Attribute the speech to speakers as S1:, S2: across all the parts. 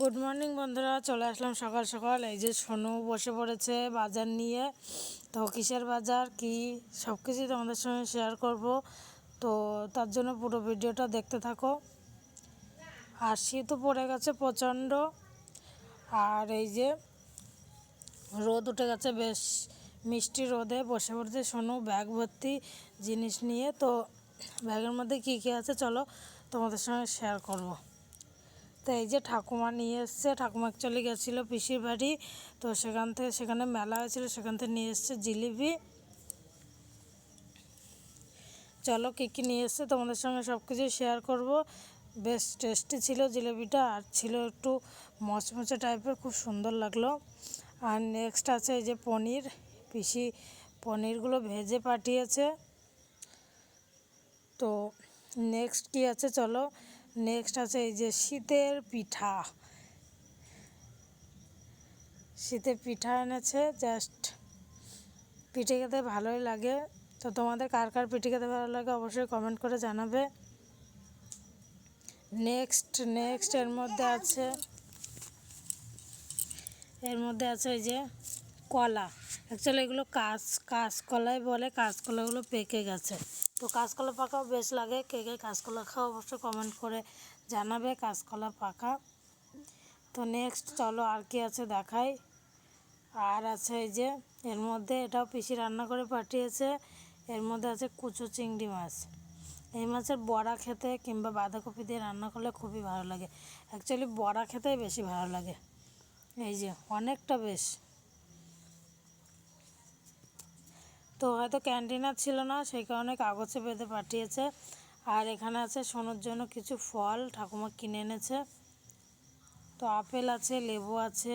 S1: Good morning বন্ধুরা। চলে আসলাম সকাল সকাল। এই যে সোনু বসে পড়েছে বাজার নিয়ে। তো কিসের বাজার, কি সব কিছুই তোমাদের সঙ্গে শেয়ার করব। তো তার জন্য পুরো ভিডিওটা দেখতে থাকো। আর শীতও পড়ে গেছে প্রচণ্ড। আর এই যে রোদ উঠে গেছে বেশ মিষ্টি রোদে। বসে পড়েছে সোনু ব্যাগ ভর্তি জিনিস নিয়ে। তো ব্যাগের মধ্যে কী কী আছে চলো তোমাদের সঙ্গে শেয়ার করব। তো এই যে ঠাকুমা নিয়ে এসছে, ঠাকুমা অ্যাকচুয়ালি গেছিল পিসির বাড়ি। তো সেখান থেকে, সেখানে মেলা হয়েছিলো, সেখান থেকে নিয়ে এসছে জিলিপি। চলো কী কী নিয়ে এসছে, তোমাদের সঙ্গে সব কিছু শেয়ার করব। বেশ টেস্টি ছিল জিলিপিটা, আর ছিল একটু মচমচে টাইপের খুব সুন্দর লাগল। আর নেক্সট আছে এই যে পনির। পিসি পনিরগুলো ভেজে পাঠিয়েছে। তো নেক্সট কি আছে চলো। নেক্সট আছে এই যে শীতের পিঠা। শীতের পিঠা এনেছে জাস্ট পিঠে খেতে ভালোই লাগে। তো তোমাদের কার কার পিঠে খেতে ভালো লাগে অবশ্যই কমেন্ট করে জানাবে। নেক্সট নেক্সট এর মধ্যে আছে, এর মধ্যে আছে এই যে কলা। অ্যাকচুয়ালি এগুলো কাঁচ, কাঁচকলাই বলে, কাঁচকলাগুলো পেকে গেছে। তো কাঁচকলা পাকাও বেশ লাগে। কে কে কাঁচকলা খাও অবশ্যই কমেন্ট করে জানাবে কাঁচকলা পাকা। তো নেক্সট চলো আর কি আছে দেখাই। আর আছে এই যে, এর মধ্যে এটাও পিসি রান্না করে পাঠিয়েছে। এর মধ্যে আছে কুচো চিংড়ি মাছ। এই মাছের বড়া খেতে কিংবা বাঁধাকপি দিয়ে রান্না করলে খুবই ভালো লাগে। অ্যাকচুয়ালি বড়া খেতেই বেশি ভালো লাগে। এই যে, অনেকটা বেশ। তো হয়তো ক্যান্টিনার ছিল না, সেই কারণে কাগজে বেঁধে পাঠিয়েছে। আর এখানে আছে সোনোর জন্য কিছু ফল, ঠাকুমা কিনে এনেছে। তো আপেল আছে, লেবু আছে,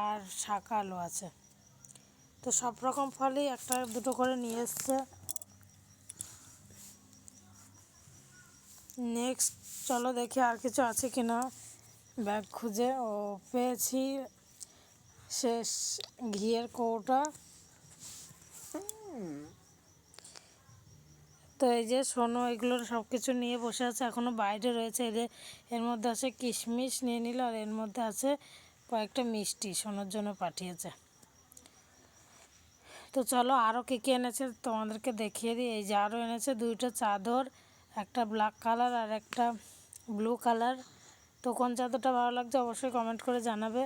S1: আর শাকালও আছে। তো সব রকম ফলই একটা দুটো করে নিয়ে এসছে। নেক্সট চলো দেখি আর কিছু আছে কি না ব্যাগ খুঁজে। ও পেয়েছি শেষ ঘিয়ের কৌটা। তো এই যে সোনো এগুলো সব কিছু নিয়ে বসে আছে এখনও বাইরে রয়েছে। এদের এর মধ্যে আছে কিশমিশ নিয়ে নিল, আর এর মধ্যে আছে কয়েকটা মিষ্টি সোনোর জন্য পাঠিয়েছে। তো চলো আরও কী কী এনেছে তোমাদেরকে দেখিয়ে দিই। এই যে আরও এনেছে দুইটা চাদর, একটা ব্ল্যাক কালার আর একটা ব্লু কালার তো কোন চাদরটা ভালো লাগছে অবশ্যই কমেন্ট করে জানাবে।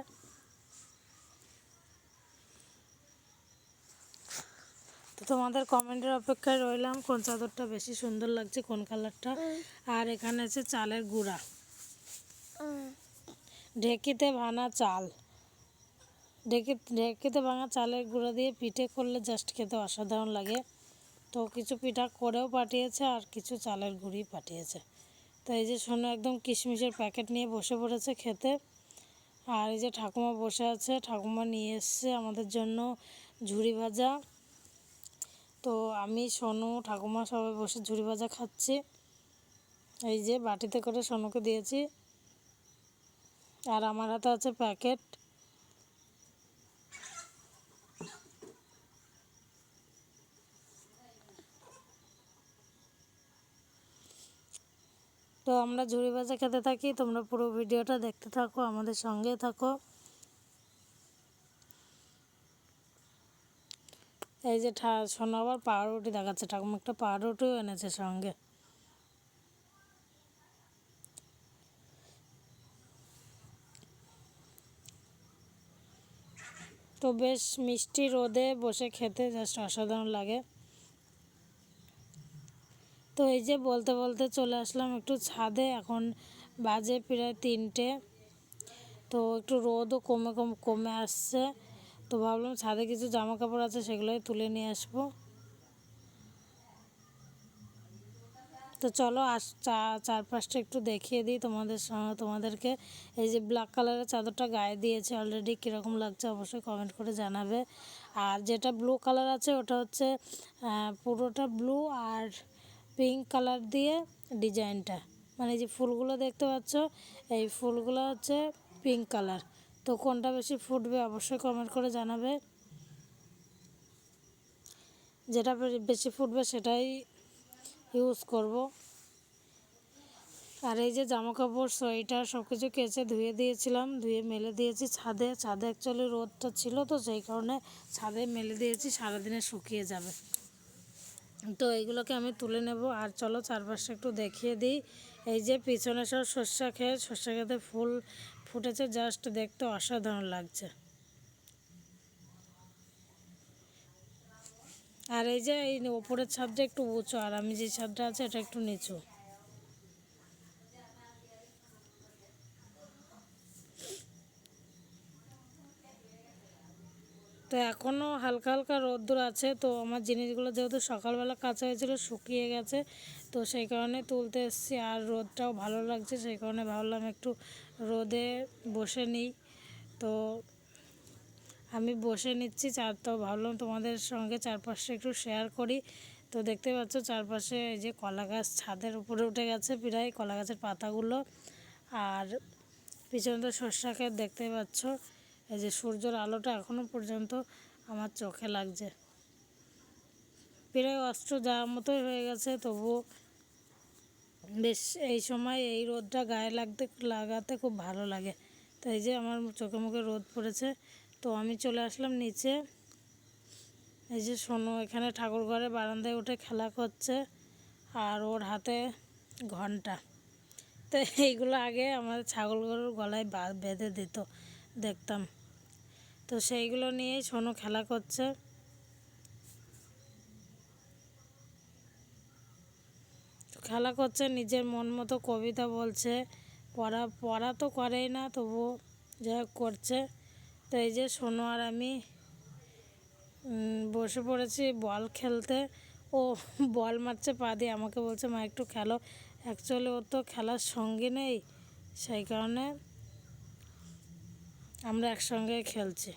S1: তো তোমাদের কমেন্টের অপেক্ষায় রইলাম কোন চাদরটা বেশি সুন্দর লাগছে কোন কালারটা? আর এখানে আছে চালের গুঁড়া। ঢেকিতে ভাঙা চাল। ঢেকি ঢেকিতে ভাঙা চালের গুঁড়া দিয়ে পিঠে করলে জাস্ট খেতে অসাধারণ লাগে। তো কিছু পিঠা করেও পাঠিয়েছে আর কিছু চালের গুঁড়ি পাঠিয়েছে। তো এই যে শোনো একদম কিশমিশের প্যাকেট নিয়ে বসে পড়েছে খেতে। আর এই যে ঠাকুমা বসে আছে ঠাকুমা নিয়ে এসছে আমাদের জন্য ঝুড়ি ভাজা। তো আমি, সোনু, ঠাকুমা সবাই বসে ঝুড়ি ভাজা খাচ্ছি। এই যে বাটিতে করে সোনুকে দিয়েছি। আর আমার হাতে আছে প্যাকেট। তো আমরা ঝুড়ি ভাজা খেতে থাকি। তোমরা পুরো ভিডিওটা দেখতে থাকো, আমাদের সঙ্গে থাকো। এই যে ঠা সোনা আবার পাউরুটি দেখাচ্ছে, ঠাকুমা একটা পাউরুটিও এনেছে সঙ্গে। তো বেশ মিষ্টি রোদে বসে খেতে জাস্ট অসাধারণ লাগে। তো এই যে বলতে বলতে চলে আসলাম একটু ছাদে, এখন বাজে প্রায় তিনটে। তো একটু রোদও কমে কমে কমে আসছে। তো ভাবলাম ছাদে কিছু জামা কাপড় আছে, সেগুলোই তুলে নিয়ে আসব। তো চলো আস চারপাশটা একটু দেখিয়ে দিই তোমাদের তোমাদেরকে। এই যে ব্ল্যাক কালারের চাদরটা গায়ে দিয়েছে অলরেডি কীরকম লাগছে অবশ্যই কমেন্ট করে জানাবে। আর যেটা ব্লু কালার আছে, ওটা হচ্ছে পুরোটা ব্লু আর পিঙ্ক কালার দিয়ে ডিজাইনটা মানে যে ফুলগুলো দেখতে পাচ্ছ, এই ফুলগুলো হচ্ছে পিঙ্ক কালার তো কোনটা বেশি ফুটবে অবশ্যই কমেন্ট করে জানাবে। যেটা বেশি ফুটবে সেটাই ইউজ করব। আর এই যে জামা কাপড় সোয়েটার সব কিছু কেচে ধুয়ে দিয়েছিলাম, ধুয়ে মেলে দিয়েছি ছাদে। ছাদে অ্যাকচুয়ালি রোদটা ছিল তো সেই কারণে ছাদে মেলে দিয়েছি, সারাদিনে শুকিয়ে যাবে। তো এইগুলোকে আমি তুলে নেব। আর চলো চারপাশটা একটু দেখিয়ে দিই। এই যে পিছনে সব শস্যা খেয়ে শস্যা খেতে ফুল ফুটেছে জাস্ট দেখতে অসাধারণ লাগছে। আর এই যে এই ওপরের ছাদটা একটু উঁচু, আর আমি যে ছাদটা আছে এটা একটু নিচু। তো এখনও হালকা হালকা রোদ্দুর আছে, তো আমার জিনিসগুলো যেহেতু সকালবেলা কাঁচা হয়েছিল, শুকিয়ে গেছে তো সেই কারণে তুলতে এসেছি আর রোদটাও ভালো লাগছে, সেই কারণে ভাবলাম একটু রোদে বসে নিই। তো আমি বসে নিচ্ছি, চার তো ভাবলাম তোমাদের সঙ্গে চারপাশে একটু শেয়ার করি। তো দেখতে পাচ্ছ চারপাশে এই যে কলা গাছ ছাদের উপরে উঠে গেছে প্রায় কলা গাছের পাতাগুলো। আর পিছনে তো ক্ষেত দেখতে পাচ্ছ, এই যে সূর্যের আলোটা এখনও পর্যন্ত আমার চোখে লাগছে। প্রায় অস্ত্র যাওয়ার মতোই হয়ে গেছে, তবুও বেশ, এই সময় এই রোদটা গায়ে লাগতে, লাগাতে খুব ভালো লাগে। তো এই যে আমার চোখে মুখে রোদ পড়েছে, তো আমি চলে আসলাম নিচে। এই যে সোনু এখানে ঠাকুর ঘরে বারান্দায় উঠে খেলা করছে আর ওর হাতে ঘণ্টা। তো এইগুলো আগে আমাদের ছাগল গরুর গলায় বেঁধে দিত, দেখতাম। তো সেইগুলো নিয়েই সোনু খেলা করছে। খেলা করছে, নিজের মন মতো কবিতা বলছে। পড়া পড়া তো করেই না যাই হোক করছে। তো এই যে সোনু আর আমি বসে পড়েছি বল খেলতে। ও বল মারছে, পা দিয়ে আমাকে বলছে, মা, একটু খেলো। অ্যাকচুয়ালি ও তো খেলার সঙ্গী নেই, সেই কারণে আমরা একসঙ্গে খেলছি।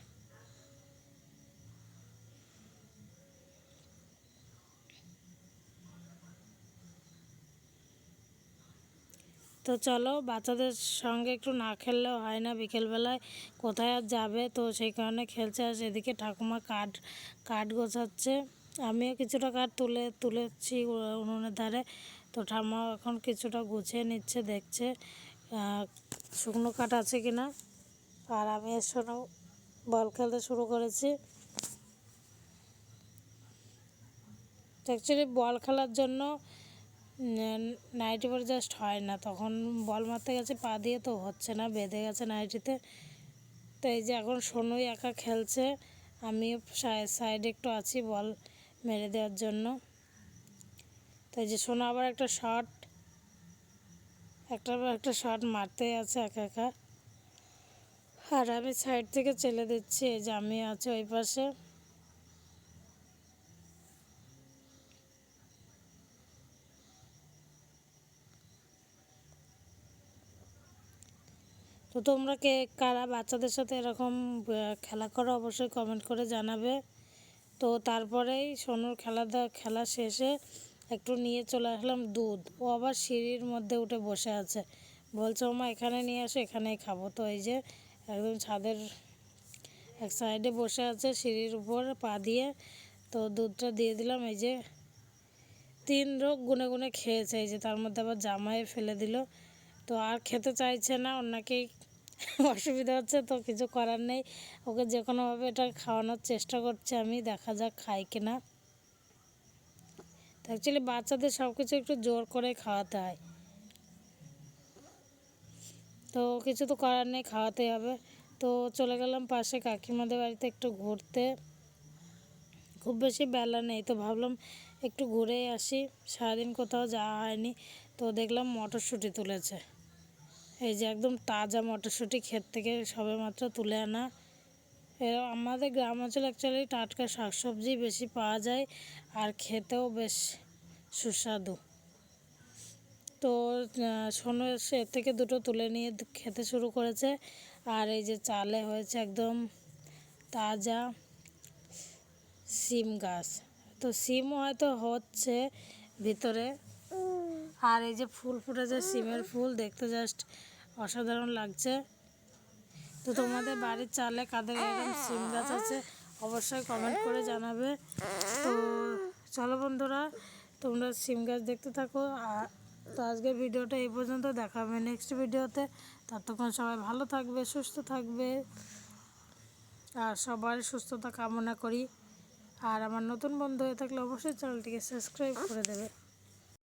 S1: তো চলো, বাচ্চাদের সঙ্গে একটু না খেললেও হয় না। বিকেলবেলায় কোথায় আর যাবে? তো সেই কারণে খেলছে। আর সেদিকে ঠাকুমা কাঠ কাঠ গোছাচ্ছে। আমিও কিছুটা কাঠ তুলে, তুলেছি উনুনের ধারে। তো ঠাম্মা এখন কিছুটা গুছিয়ে নিচ্ছে, দেখছে শুকনো কাঠ আছে কি না আর আমি এর সঙ্গে বল খেলতে শুরু করেছি। অ্যাকচুয়ালি বল খেলার জন্য নাইটি পরে জাস্ট হয় না। তখন বল মারতে গেছে, পা দিয়ে তো হচ্ছে না, বেঁধে গেছে নাইটিতে তো। এই যে এখন সোনুই একা খেলছে আমি সাইডে একটু আছি বল মেরে দেওয়ার জন্য। তো এই যে সোনু আবার একটা শট একটা একটা শট মারতেই আছে একা একা। আর আমি সাইড থেকে চেলে দিচ্ছি, এই যে আমি আছি ওই পাশে। তো তোমরা কে, কারা বাচ্চাদের সাথে এরকম খেলা করো অবশ্যই কমেন্ট করে জানাবে। তো তারপরেই সোনুর খেলা খেলা শেষে একটু নিয়ে চলে আসলাম দুধ। ও আবার সিঁড়ির মধ্যে উঠে বসে আছে। বলছে, ওমা, এখানে নিয়ে আসো, এখানেই খাব। তো এই যে একদম ছাদের এক সাইডে বসে আছে সিঁড়ির উপর পা দিয়ে। তো দুধটা দিয়ে দিলাম, এই যে তিন রোগ গুনে গুনে খেয়েছে। এই যে তার মধ্যে আবার জামাই ফেলে দিল। তো আর খেতে চাইছে না ওর নাকি অসুবিধা হচ্ছে তো কিছু করার নেই। ওকে যে কোনোভাবে এটা খাওয়ানোর চেষ্টা করছি আমি, দেখা যাক খাই কিনা। তো অ্যাকচুয়ালি বাচ্চাদের সব কিছু একটু জোর করে খাওয়াতে হয়। তো কিছু তো করার নেই, খাওয়াতেই হবে। তো চলে গেলাম পাশে কাকিমাদের বাড়িতে একটু ঘুরতে। খুব বেশি বেলা নেই তো ভাবলাম একটু ঘুরেই আসি। সারাদিন কোথাও যাওয়া হয়নি। তো দেখলাম মটরশুঁটি তুলেছে। এই যে একদম তাজা মটরশুঁটি ক্ষেত থেকে সবেমাত্র তুলে আনা। আমাদের গ্রাম অঞ্চলে অ্যাকচুয়ালি টাটকা শাকসবজি বেশি পাওয়া যায় আর খেতেও বেশ সুস্বাদু। তো এসে এর থেকে দুটো তুলে নিয়ে খেতে শুরু করেছে। আর এই যে চালে হয়েছে একদম তাজা সিম গাছ। তো সিমও হয়তো হচ্ছে ভিতরে। আর এই যে ফুল ফুটেছে সিমের ফুল, দেখতে জাস্ট অসাধারণ লাগছে। তো তোমাদের বাড়ির চালে কাদের এরকম সিম গাছ আছে অবশ্যই কমেন্ট করে জানাবে। তো চলো বন্ধুরা, তোমরা সিম গাছ দেখতে থাকো। আর তো আজকের ভিডিওটা এই পর্যন্ত, দেখা হবে নেক্সট ভিডিওতে। ততক্ষণ সবাই ভালো থাকবে, সুস্থ থাকবে। আর সবার সুস্থতা কামনা করি। আর আমার নতুন বন্ধু হয়ে থাকলে অবশ্যই চ্যানেলটিকে সাবস্ক্রাইব করে দেবে।